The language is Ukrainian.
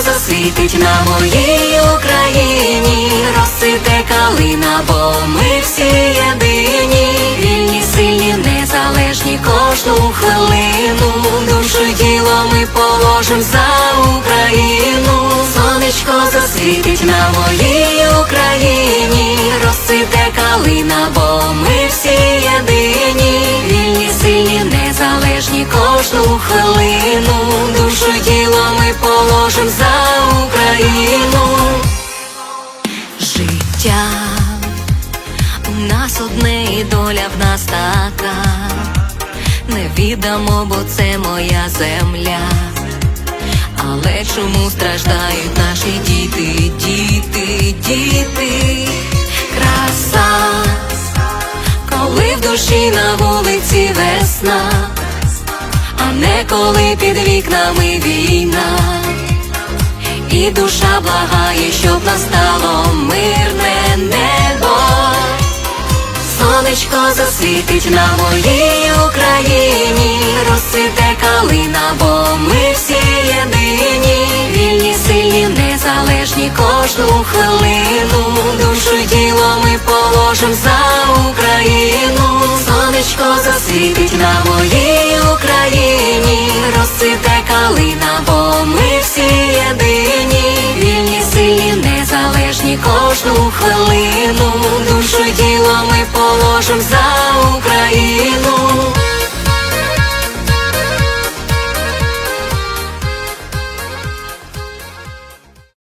Засвітить на моїй Україні, розцвіте калина, бо ми всі єдині, вільні, сильні, незалежні кожну хвилину. Душу й тіло ми положим за Україну. Сонечко засвітить на моїй Україні, розцвіте калина, бо ми всі єдині, вільні, сильні, незалежні кожну хвилину. Положим за Україну. Життя у нас одне і доля в нас така. Не віддамо, бо це моя земля. Але чому страждають наші діти, діти, діти? Краса, коли в душі на вулиці весна, а не коли під вікнами війна, і душа благає, щоб настало мирне небо. Сонечко засвітить на моїй Україні, розцвіте калина, бо ми всі єдині, вільні, сильні, незалежні кожну хвилину. Душу тіло ми положим за Україну. Сонечко засвітить на моїй Україні, розцвіте калина, бо ми кожну хвилину. Душу тіло ми положим за.